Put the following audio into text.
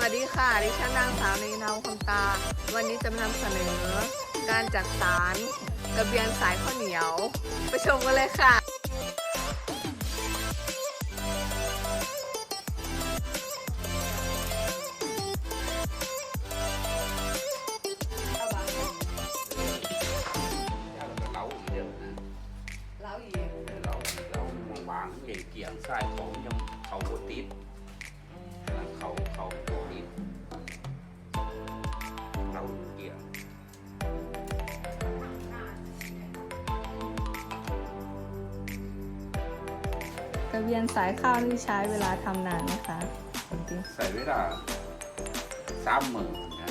วัสดีค่ะ ดิฉันนางสาวนีนาคำตา วันนี้จะมานำเสนอ การจักสารกระเบียนสายข้าวเหนียว ไปชมกันเลยค่ะ lẩu gì đâu nè แล้วอีก lẩu lẩu bảng về kiện sai khổ trong khẩu của tít กระเบียนสายข้าวที่ใช้เวลาทำนานนะคะ ใส่เวลาสามหมื่นนะ